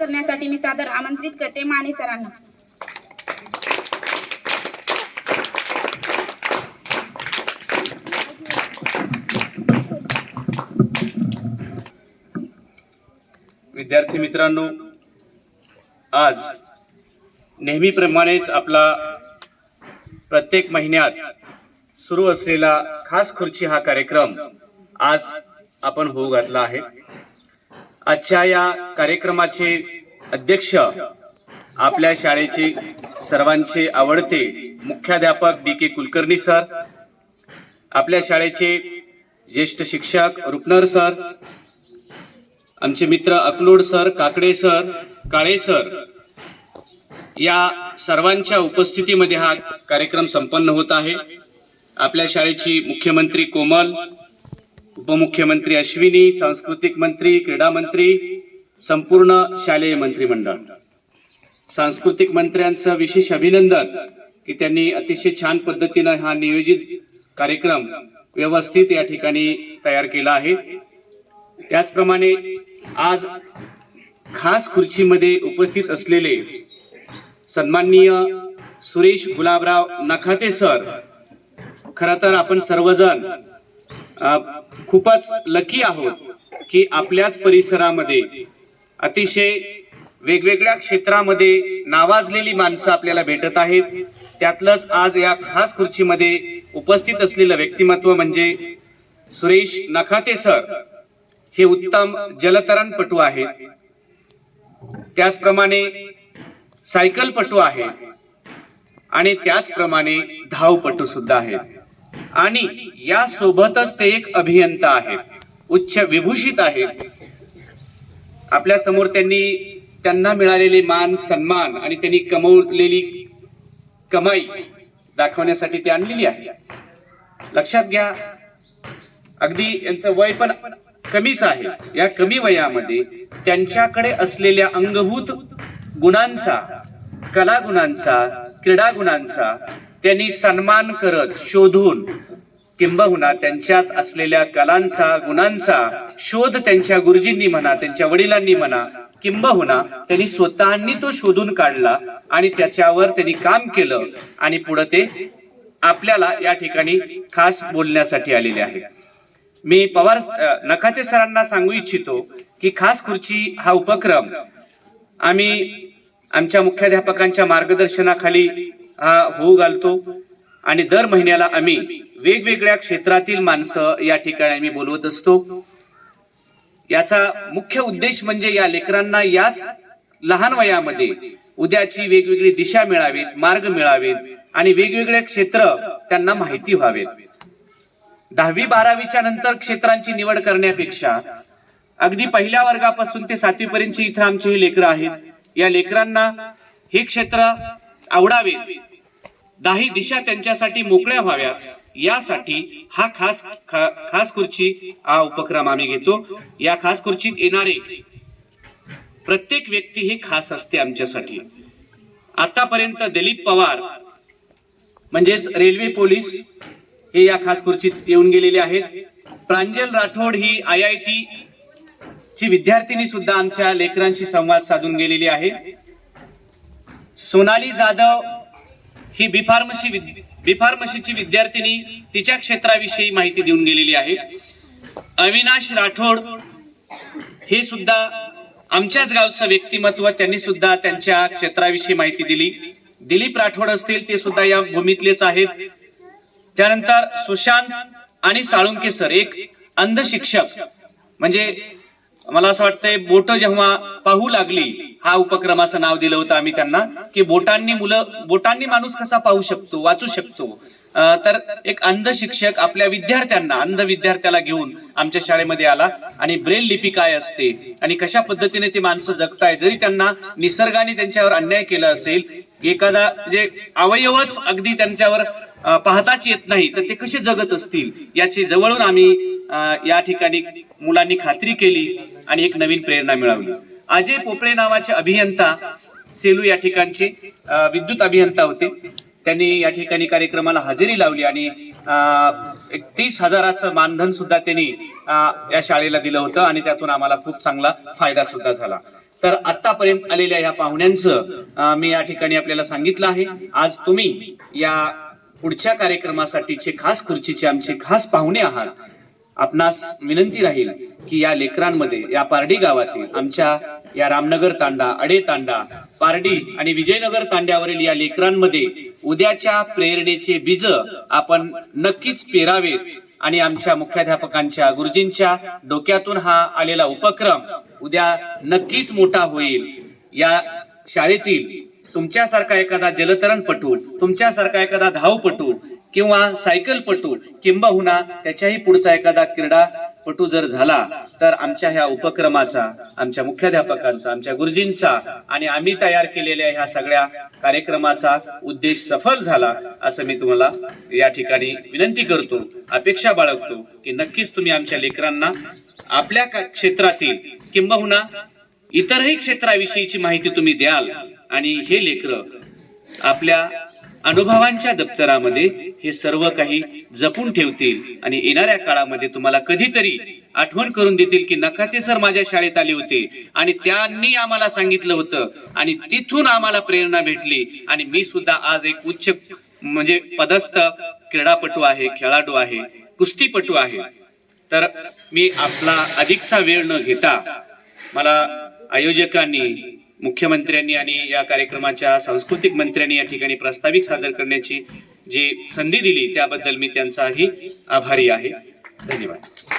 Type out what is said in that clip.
करण्यासाठी मी सादर आमंत्रित करते माने सरांना. विद्यार्थी मित्रांनो आज नेहमीप्रमाणेच आपला प्रत्येक महिन्यात सुरू असलेला खास खुर्ची हा कार्यक्रम आज आपण होऊ घातला आहे. आजच्या या कार्यक्रमाचे अध्यक्ष आपल्या शाळेचे सर्वांचे आवडते मुख्याध्यापक डी के कुलकर्णी सर आपल्या शाळेचे ज्येष्ठ शिक्षक रुपनर सर आमचे मित्र Akalod sir Kakade sir Kale sir या सर्वांच्या उपस्थितीमध्ये हा कार्यक्रम संपन्न होत आहे. आपल्या शाळेची मुख्यमंत्री कोमल उपमुख्यमंत्री अश्विनी सांस्कृतिक मंत्री क्रीडा मंत्री संपूर्ण शालेय मंत्रिमंडळ. सांस्कृतिक मंत्र्यांचं विशेष अभिनंदन की त्यांनी अतिशय छान पद्धतीनं हा नियोजित कार्यक्रम व्यवस्थित या ठिकाणी तयार केला आहे. त्याचप्रमाणे आज खास खुर्चीमध्ये उपस्थित असलेले सन्माननीय सुरेश गुलाबराव नखाते सर खरं तर आपण सर्वजण अ, खूपच लकी आहोत की आपल्याच परिसरामध्ये अतिशय वेगवेगळ्या क्षेत्रामध्ये नावाजलेली माणसं आपल्याला भेटत आहेत. त्यातलंच आज या खास खुर्चीमध्ये उपस्थित असलेलं व्यक्तिमत्व म्हणजे सुरेश नखाते सर हे उत्तम जलतरणपटू आहेत. त्याचप्रमाणे सायकलपटू आहे आणि त्याचप्रमाणे धावपटू सुद्धा आहेत. आणि या सोबतच ते एक अभियंता आहेत उच्च विभूषित आहेत आपल्यासमोर त्यांनी त्यांना मिळालेले मान सन्मान आणि त्यांनी कमवलेली कमाई दाखवण्यासाठी ते आणलेली आहे. लक्षात घ्या अगदी यांचं वय पण कमीच आहे. या कमी वयामध्ये त्यांच्याकडे असलेल्या अंगभूत गुणांचा कला गुणांचा क्रीडा गुणांचा त्यांनी सन्मान करत शोधून किंबहुना त्यांच्यात असलेल्या कलांचा गुणांचा शोध त्यांच्या गुरुजींनी म्हणा त्यांच्या वडिलांनी म्हणा किंबहुना त्यांनी स्वतःनी तो शोधून काढला आणि त्याच्यावर त्यांनी काम केलं आणि पुढे ते आपल्याला या ठिकाणी खास बोलण्यासाठी आलेले आहे मी पवार नखाते सरांना सांगू इच्छितो की खास खुर्ची हा उपक्रम आम्ही आमच्या मुख्याध्यापकांच्या मार्गदर्शनाखाली होऊ घालतो. आणि दर महिन्याला आम्ही वेगवेगळ्या क्षेत्रातील माणसं या ठिकाणी आम्ही बोलवत असतो. याचा मुख्य उद्देश म्हणजे या लेकरांना याच लहान वयामध्ये उद्याची वेगवेगळी दिशा मिळावीत मार्ग मिळावेत आणि वेगवेगळे क्षेत्र त्यांना माहिती व्हावेत. दहावी बारावीच्या नंतर क्षेत्रांची निवड करण्यापेक्षा अगदी पहिल्या वर्गापासून ते सातवीपर्यंत इथं आमची ही लेकरं आहेत. या लेकरांना हे क्षेत्र आवडावे दाही दिशा त्यांच्यासाठी मोकळ्या व्हाव्यात यासाठी हा खास खा- खास खुर्ची हा उपक्रम आम्ही घेतो. या खास खुर्चीत येणारे प्रत्येक व्यक्ती ही खास असते आमच्यासाठी. आतापर्यंत दिलीप पवार म्हणजेच रेल्वे पोलीस हे या खास खुर्चीत येऊन गेलेले आहेत. प्रांजल राठोड ही आय आय टी ची विद्यार्थिनी सुद्धा आमच्या लेकरांशी संवाद साधून गेलेली आहे. सोनाली जाधव ही बी फार्मसी बी फार्मसीची विद्यार्थिनी तिच्या क्षेत्राविषयी माहिती देऊन गेलेली आहे. अविनाश राठोड हे सुद्धा आमच्याच गावचं व्यक्तिमत्व त्यांनी सुद्धा त्यांच्या क्षेत्राविषयी माहिती दिली. दिलीप राठोड असतील ते सुद्धा या भूमीतलेच आहेत. त्यानंतर सुशांत आणि साळुंके सर एक अंध शिक्षक म्हणजे मला असं वाटतंय बोट जेव्हा पाहू लागली हा उपक्रमाचं नाव दिलं होतं आम्ही त्यांना की बोटांनी मुलं बोटांनी माणूस कसा पाहू शकतो वाचू शकतो. तर एक अंध शिक्षक आपल्या विद्यार्थ्यांना अंध विद्यार्थ्याला घेऊन आमच्या शाळेमध्ये आला आणि ब्रेल लिपी काय असते आणि कशा पद्धतीने ती माणसं जगताय जरी त्यांना निसर्गाने त्यांच्यावर अन्याय केला असेल एखादा जे अवयवच अगदी त्यांच्यावर पाहताच येत नाही तर ते कसे जगत असतील? याची जवळून आम्ही या ठिकाणी मुलांनी खात्री केली आणि एक नवीन प्रेरणा मिळवली. अजय पोपळे नावाचे अभियंता सेलू या ठिकाणचे विद्युत अभियंता होते. त्यांनी या ठिकाणी कार्यक्रमाला हजेरी लावली आणि अं, एक तीस हजाराचं मानधन सुद्धा त्यांनी या शाळेला दिलं होतं आणि त्यातून आम्हाला खूप चांगला फायदा सुद्धा झाला. तर आतापर्यंत आलेल्या या पाहुण्यांचं मी या ठिकाणी आपल्याला सांगितलं आहे. आज तुम्ही या पुढच्या कार्यक्रमासाठीचे खास खुर्चीचे आमचे खास पाहुणे आहात. आपणास विनंती राहील की या लेकरांमध्ये या पारडी गावातील आमच्या या रामनगर तांडा अडे तांडा पारडी आणि विजयनगर तांड्यावरील या लेकरांमध्ये उद्याच्या प्रेरणेचे बीज आपण नक्कीच पेरावेत आणि आमच्या मुख्याध्यापकांच्या गुरुजींच्या डोक्यातून हा आलेला उपक्रम उद्या नक्कीच मोठा होईल. या शाळेतील तुमच्यासारखा एखादा जलतरणपटू तुमच्यासारखा एखादा धावपटू किंवा सायकलपटू किंबहुना त्याच्याही पुढचा एखादा क्रीडापटू जर झाला तर आमच्या ह्या उपक्रमाचा आमच्या मुख्याध्यापकांचा आमच्या गुरुजींचा आणि आम्ही तयार केलेल्या ह्या सगळ्या कार्यक्रमाचा उद्देश सफल झाला असं मी तुम्हाला या ठिकाणी विनंती करतो अपेक्षा बाळगतो की नक्कीच तुम्ही आमच्या लेकरांना आपल्या क्षेत्रातील किंबहुना इतरही क्षेत्राविषयीची माहिती तुम्ही द्याल. आणि हे लेकर आपल्या अनुभवांच्या दप्तरामध्ये हे सर्व काही जपून ठेवतील आणि येणाऱ्या काळामध्ये तुम्हाला कधीतरी आठवण करून देतील की नकाते सर माझ्या शाळेत आले होते. आणि त्यांनी आम्हाला सांगितलं होतं आणि तिथून आम्हाला प्रेरणा भेटली. आणि मी सुद्धा आज एक उच्च म्हणजे पदस्थ क्रीडापटू आहे खेळाडू आहे कुस्तीपटू आहे. तर मी आपला अधिकचा वेळ न घेता मला आयोजकांनी मुख्यमंत्र्यांनी आणि या कार्यक्रमाच्या सांस्कृतिक मंत्र्यांनी या ठिकाणी प्रास्ताविक सादर करण्याची जी संधी दिली त्याबद्दल मी त्यांचाही आभारी आहे. धन्यवाद.